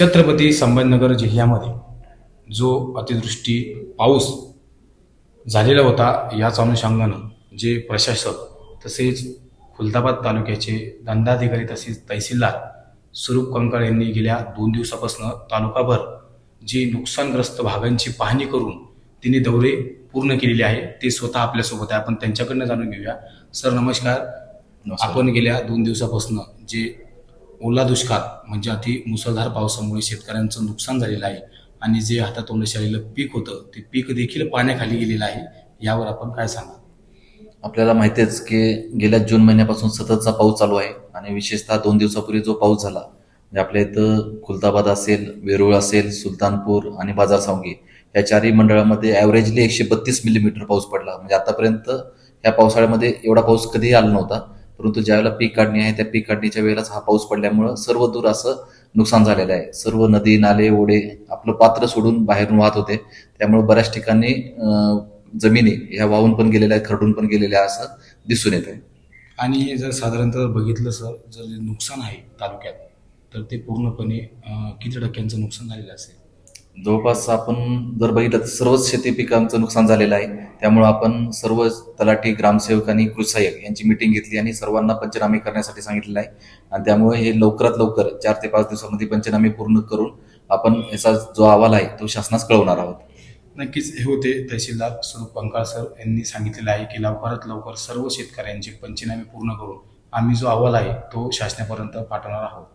छत्रपती संभाजीनगर जिल्ह्यामध्ये जो अतिवृष्टी पाऊस झालेला होता याच अनुषंगानं जे प्रशासक तसेच खुलताबाद तालुक्याचे दंडाधिकारी तसेच तहसीलदार स्वरूप कंकाळ यांनी गेल्या दोन दिवसापासून तालुकाभर जे नुकसानग्रस्त भागांची पाहणी करून तिने दौरे पूर्ण केलेले आहे ते स्वतः आपल्यासोबत आहे. आपण त्यांच्याकडनं जाणून घेऊया. सर नमस्कार. नमस्कार. आपण गेल्या दोन दिवसापासून जे ओला दुष्काळ म्हणजे अति मुसळधार पावसामुळे शेतकऱ्यांचं नुकसान झालेलं आहे आणि जे हातातोंडाशी आलेलं पीक होतं ते पीक देखील पाण्याखाली गेलेलं आहे यावर आपण काय सांगा आपल्याला माहितीच की गेल्या जून महिन्यापासून सततचा पाऊस चालू आहे आणि विशेषतः दोन दिवसापूर्वी जो पाऊस झाला म्हणजे आपल्या इथं खुलताबाद असेल वेरूळ असेल सुलतानपूर आणि बाजार सावंगी या चारही मंडळामध्ये ॲव्हरेजली एकशे बत्तीस मिलीमीटर पाऊस पडला. म्हणजे आतापर्यंत या पावसाळ्यामध्ये एवढा पाऊस कधीही आला नव्हता. परंतु ज्यावेळेला पीक काढणी आहे त्या पीक काढणीच्या वेळेलाच हा पाऊस पडल्यामुळं सर्व दूर असं नुकसान झालेलं आहे. सर्व नदी नाले ओढे आपलं पात्र सोडून बाहेरून वाहत होते. त्यामुळे बऱ्याच ठिकाणी जमिनी ह्या वाहून पण गेलेल्या आहेत खरडून पण गेलेल्या असं दिसून येत आहे आणि जर साधारणतः बघितलं सर जर जे नुकसान आहे तालुक्यात तर ते पूर्णपणे किती टक्क्यांचं नुकसान झालेलं असेल? जवळपास आपण जर बघितलं तर सर्वच शेती पिकांचं नुकसान झालेलं आहे. त्यामुळे आपण सर्व तलाठी ग्रामसेवक आणि कृषी सहाय्यक यांची मिटिंग घेतली आणि सर्वांना पंचनामे करण्यासाठी सांगितलेलं आहे. आणि त्यामुळे हे लवकरात लवकर चार ते पाच दिवसामध्ये पंचनामे पूर्ण करून आपण याचा जो अहवाल आहे तो शासनास कळवणार आहोत. नक्कीच हे होते तहसीलदार स्वरूप पंकाळ सर यांनी सांगितलेलं आहे की लवकरात लवकर सर्व शेतकऱ्यांचे पंचनामे पूर्ण करून आम्ही जो अहवाल आहे तो शासनापर्यंत पाठवणार आहोत.